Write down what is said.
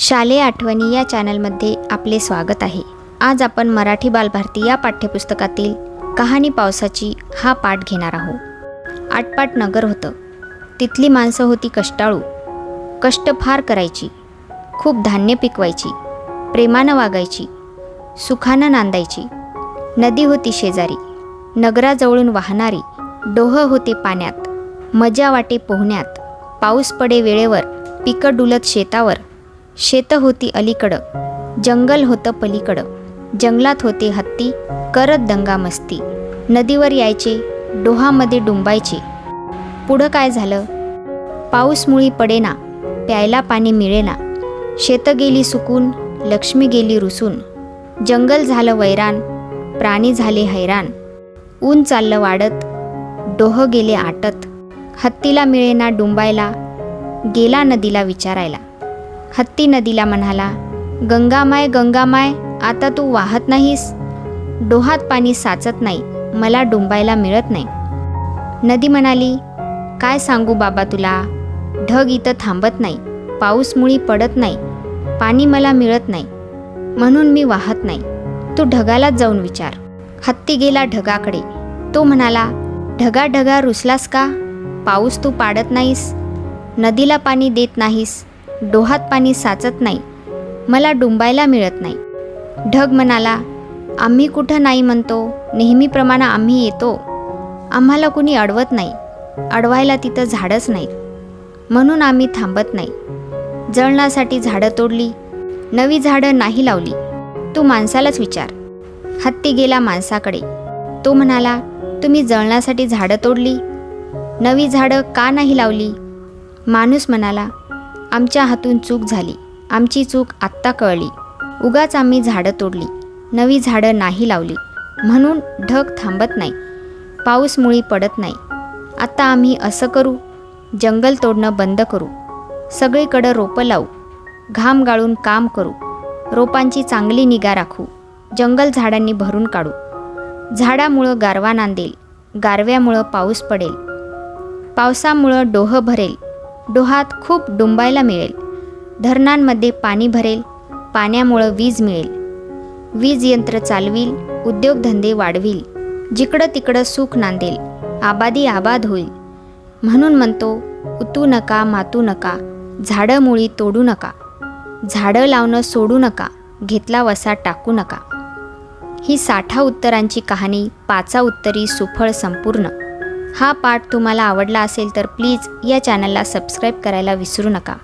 शालेय आठवणी या चॅनलमध्ये आपले स्वागत आहे. आज आपण मराठी बालभारती या पाठ्यपुस्तकातील कहाणी पावसाची हा पाठ घेणार आहोत. आटपाट नगर होतं. तिथली माणसं होती कष्टाळू. कष्ट फार करायची. खूप धान्य पिकवायची. प्रेमानं वागायची. सुखानं नांदायची. नदी होती शेजारी. नगराजवळून वाहणारी. डोह होते पाण्यात. मजा वाटे पोहण्यात. पाऊस पडे वेळेवर. पिकं डुलत शेतावर. शेतं होती अलीकडं जंगल होतं पलीकडं जंगलात होते हत्ती करत दंगा मस्ती. नदीवर यायचे डोहामध्ये डुंबायचे. पुढं काय झालं? पाऊस मुळी पडेना प्यायला पाणी मिळेना. शेतं गेली सुकून लक्ष्मी गेली रुसून. जंगल झालं वैराण प्राणी झाले हैराण ऊन चाललं वाढत डोह गेले आटत. हत्तीला मिळेना डुंबायला गेला नदीला विचारायला. हत्ती नदीला म्हणाला गंगामाय गंगामाय आता तू वाहत नाहीस. डोहात पाणी साचत नाही मला डुंबायला मिळत नाही. नदी म्हणाली काय सांगू बाबा तुला? ढग इथं थांबत नाही पाऊस मुळी पडत नाही पाणी मला मिळत नाही म्हणून मी वाहत नाही. तू ढगालाच जाऊन विचार. हत्ती गेला ढगाकडे. तो म्हणाला ढगा ढगा रुसलास का? पाऊस तू पाडत नाहीस. नदीला पाणी देत नाहीस. डोहात पाणी साचत नाही. मला डुंबायला मिळत नाही. ढग म्हणाला आम्ही कुठं नाही म्हणतो. नेहमीप्रमाणे आम्ही येतो. आम्हाला कुणी अडवत नाही. अडवायला तिथं झाडच नाहीत. म्हणून आम्ही थांबत नाही. जळणासाठी झाडं तोडली. नवी झाडं नाही लावली. तू माणसालाच विचार. हत्ती गेला माणसाकडे. तो म्हणाला तुम्ही जळणासाठी झाडं तोडली. नवी झाडं का नाही लावली? माणूस म्हणाला आमच्या हातून चूक झाली. आमची चूक आत्ता कळली. उगाच आम्ही झाडं तोडली. नवी झाडं नाही लावली. म्हणून ढग थांबत नाही. पाऊस मुळी पडत नाही. आता आम्ही असं करू. जंगल तोडणं बंद करू. सगळीकडं रोपं लावू. घाम गाळून काम करू. रोपांची चांगली निगा राखू. जंगल झाडांनी भरून काढू. झाडामुळं गारवा नांदेल. गारव्यामुळं पाऊस पडेल. पावसामुळं डोह भरेल. डोहात खूप डुंबायला मिळेल. धरणांमध्ये पाणी भरेल पाण्यामुळं वीज मिळेल. वीज यंत्र चालवील उद्योगधंदे वाढवील. जिकडं तिकडं सुख नांदेल आबादी आबाद होईल. म्हणून म्हणतो उतू नका मातू नका झाडं मुळी तोडू नका. झाडं लावणं सोडू नका घेतला वसा टाकू नका. ही साठा उत्तरांची कहाणी पाचा उत्तरी सुफळ संपूर्ण. हा पाठ तुम्हाला आवडला असेल तर प्लीज या चॅनलला सबस्क्राईब करायला विसरू नका.